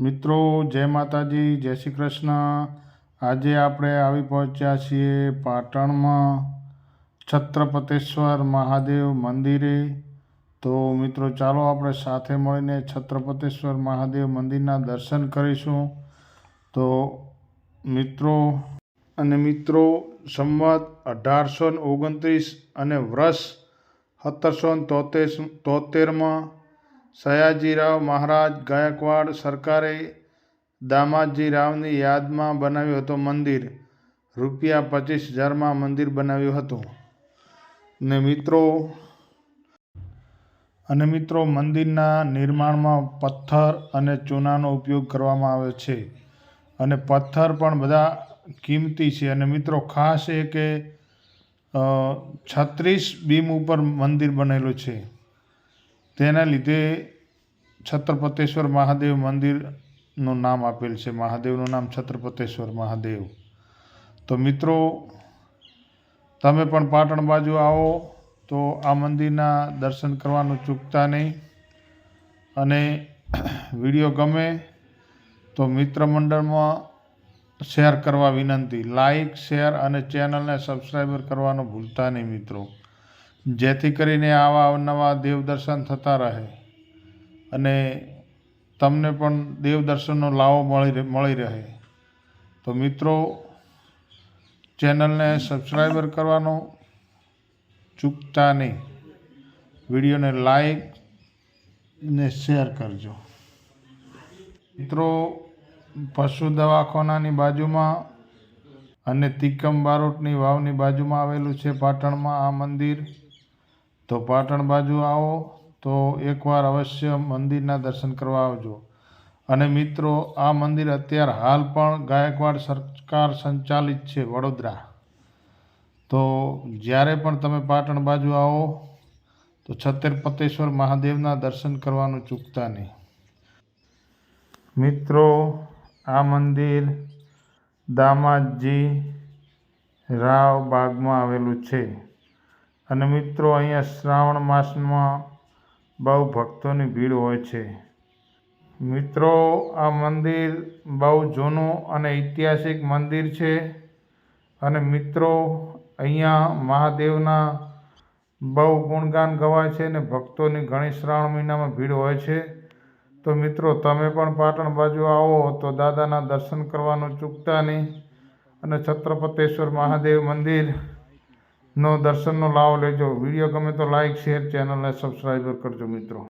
મિત્રો, જય માતાજી, જય શ્રી કૃષ્ણ. આજે આપણે આવી પહોંચ્યા છીએ પાટણમાં છત્રપતેશ્વર મહાદેવ મંદિરે. તો મિત્રો, ચાલો આપણે સાથે મળીને છત્રપતેશ્વર મહાદેવ મંદિરના દર્શન કરીશું. તો મિત્રો, અને મિત્રો સંવત અઢારસો ઓગણત્રીસ અને વર્ષ સત્તરસો તોતેર, તોતેરમાં સયાજીરાવ મહારાજ ગાયકવાડ સરકારે દામાજી રાવની યાદમાં બનાવ્યું હતું મંદિર. રૂપિયા પચીસ હજારમાં મંદિર બનાવ્યું હતું. ને મિત્રો, અને મિત્રો, મંદિરના નિર્માણમાં પથ્થર અને ચૂનાનો ઉપયોગ કરવામાં આવે છે. અને પથ્થર પણ બધા કિંમતી છે. અને મિત્રો, ખાસ એ કે છત્રીસ બીમ ઉપર મંદિર બનેલું છે. તેના લીધે છત્રપતેશ્વર મહાદેવ મંદિરનું નામ આપેલ છે. મહાદેવનું નામ છત્રપતેશ્વર મહાદેવ. તો મિત્રો, તમે પણ પાટણ બાજુ આવો તો આ મંદિરના દર્શન કરવાનું ચૂકતા નહીં અને વીડિયો ગમે તો મિત્ર મંડળમાં શેર કરવા વિનંતી. લાઈક, શેર અને ચેનલને સબસ્ક્રાઈબર કરવાનું ભૂલતા નહીં મિત્રો. જેથી કરીને આવા નવા દેવદર્શન થતા રહે અને તમને પણ દેવદર્શનનો લાવો મળી મળી રહે. તો મિત્રો, ચેનલને સબસ્ક્રાઈબર કરવાનો ચૂકતા નહીં. વિડીયોને લાઈક ને શેર કરજો. મિત્રો, પશુ દવાખાનાની બાજુમાં અને તિકમ બારોટની વાવની બાજુમાં આવેલું છે પાટણમાં આ મંદિર. તો પાટણ બાજુ આવો, તો એકવાર અવશ્ય મંદિરના દર્શન કરવા આવજો. અને મિત્રો, આ મંદિર અત્યારે હાલ પણ ગાયકવાડ સરકાર સંચાલિત છે, વડોદરા. તો જ્યારે પણ તમે પાટણ બાજુ આવો, તો છત્રપતેશ્વર મહાદેવના દર્શન કરવાનું ચૂકતા નહીં. મિત્રો, આ મંદિર દામાજી રાવ બાગમાં આવેલું છે. અને મિત્રો, અહીંયા શ્રાવણ માસમાં બહુ ભક્તોની ભીડ હોય છે. મિત્રો, આ મંદિર બહુ જૂનું અને ઐતિહાસિક મંદિર છે અને મિત્રો, અહીંયા મહાદેવના બહુ ગુણગાન ગવાય છે અને ભક્તોની ઘણી શ્રાવણ મહિનામાં ભીડ હોય છે. તો મિત્રો, તમે પણ પાટણ બાજુ આવો તો દાદાના દર્શન કરવાનું ચૂકતા નહીં અને છત્રપતેશ્વર મહાદેવ મંદિરનો દર્શનનો લાભ લેજો. વીડિયો ગમે તો લાઇક શેર ચેનલને સબસ્ક્રાઈબર કરજો મિત્રો.